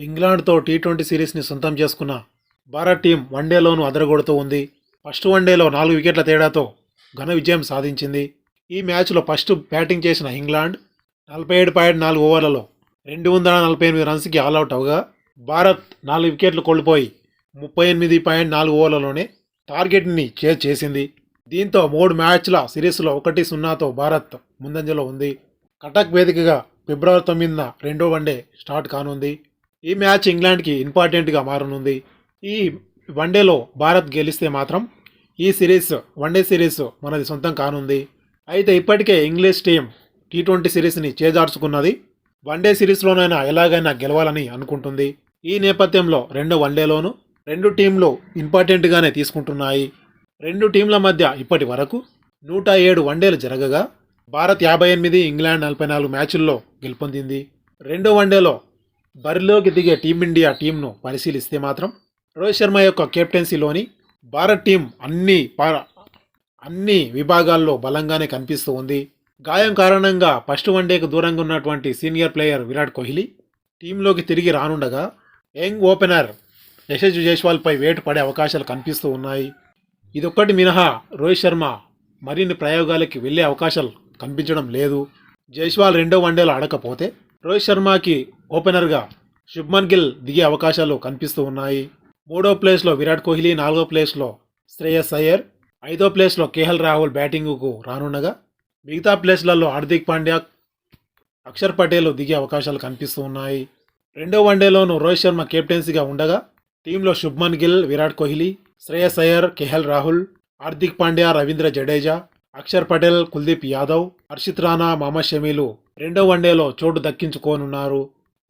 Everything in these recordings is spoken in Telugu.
ఇంగ్లాండ్తో టీ ట్వంటీ సిరీస్ని సొంతం చేసుకున్న భారత్ టీం వన్డేలోనూ అదరగొడుతూ ఉంది. ఫస్ట్ వన్డేలో నాలుగు వికెట్ల తేడాతో ఘన విజయం సాధించింది. ఈ మ్యాచ్లో ఫస్ట్ బ్యాటింగ్ చేసిన ఇంగ్లాండ్ నలభై ఏడు పాయింట్ నాలుగు ఓవర్లలో రెండు వందల నలభై ఎనిమిది రన్స్కి ఆల్అవుట్ అవగా భారత్ నాలుగు వికెట్లు కోల్పోయి ముప్పై ఎనిమిది పాయింట్ నాలుగు ఓవర్లలోనే టార్గెట్ని చేజ్ చేసింది. దీంతో మూడు మ్యాచ్ల సిరీస్లో ఒకటి సున్నాతో భారత్ ముందంజలో ఉంది. కటక్ వేదికగా ఫిబ్రవరి తొమ్మిదిన రెండో వన్డే స్టార్ట్ కానుంది. ఈ మ్యాచ్ ఇంగ్లాండ్కి ఇంపార్టెంట్గా మారనుంది. ఈ వన్డేలో భారత్ గెలిస్తే మాత్రం ఈ సిరీస్ వన్డే సిరీస్ మనది సొంతం కానుంది. అయితే ఇప్పటికే ఇంగ్లీష్ టీం టీ ట్వంటీ సిరీస్ని చేజార్చుకున్నది. వన్డే సిరీస్లోనైనా ఎలాగైనా గెలవాలని అనుకుంటుంది. ఈ నేపథ్యంలో రెండో వన్డేలోనూ రెండు టీంలు ఇంపార్టెంట్గానే తీసుకుంటున్నాయి. రెండు టీంల మధ్య ఇప్పటి వరకు నూట ఏడు వన్డేలు జరగగా భారత్ యాభై ఎనిమిది ఇంగ్లాండ్ నలభై నాలుగు మ్యాచుల్లో గెలుపొందింది. రెండో వన్డేలో బరిలోకి దిగే టీమిండియా టీంను పరిశీలిస్తే మాత్రం రోహిత్ శర్మ యొక్క కెప్టెన్సీలోని భారత్ టీం అన్ని అన్ని విభాగాల్లో బలంగానే కనిపిస్తూ ఉంది. గాయం కారణంగా ఫస్ట్ వన్డేకు దూరంగా ఉన్నటువంటి సీనియర్ ప్లేయర్ విరాట్ కోహ్లీ టీంలోకి తిరిగి రానుండగా యంగ్ ఓపెనర్ యశస్వి జైస్వాల్పై వేటు పడే అవకాశాలు కనిపిస్తూ ఉన్నాయి. ఇదొక్కటి మినహా రోహిత్ శర్మ మరిన్ని ప్రయోగాలకి వెళ్ళే అవకాశాలు కనిపించడం లేదు. జైస్వాల్ రెండో వన్డేలో ఆడకపోతే రోహిత్ శర్మకి ఓపెనర్గా శుభ్మన్ గిల్ దిగే అవకాశాలు కనిపిస్తూ ఉన్నాయి. మూడో ప్లేస్లో విరాట్ కోహ్లీ నాలుగో ప్లేస్లో శ్రేయస్ అయ్యర్ ఐదో ప్లేస్లో కేఎల్ రాహుల్ బ్యాటింగ్కు రానుండగా మిగతా ప్లేస్లలో హార్దిక్ పాండ్యా అక్షర్ పటేల్ దిగే అవకాశాలు కనిపిస్తూ ఉన్నాయి. రెండో వన్డేలోనూ రోహిత్ శర్మ కెప్టెన్సీగా ఉండగా టీంలో శుభ్మన్ గిల్ విరాట్ కోహ్లీ శ్రేయస్ అయ్యర్ కేఎల్ రాహుల్ హార్దిక్ పాండ్యా రవీంద్ర జడేజా అక్షర్ పటేల్ కుల్దీప్ యాదవ్ హర్షిత్ రాణా మహమ్మద్ షమీలు రెండో వన్డేలో చోటు దక్కించుకోనున్నారు.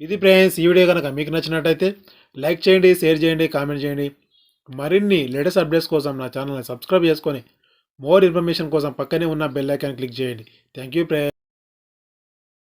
ఇది ఫ్రెండ్స్ ఈ వీడియో కనుక మీకు నచ్చినట్టయితే లైక్ చేయండి షేర్ చేయండి కామెంట్ చేయండి. మరిన్ని లేటెస్ట్ అప్డేట్స్ కోసం నా ఛానల్ని సబ్స్క్రైబ్ చేసుకొని మోర్ ఇన్ఫర్మేషన్ కోసం పక్కనే ఉన్న బెల్ ఐకాన్ క్లిక్ చేయండి. Thank you friends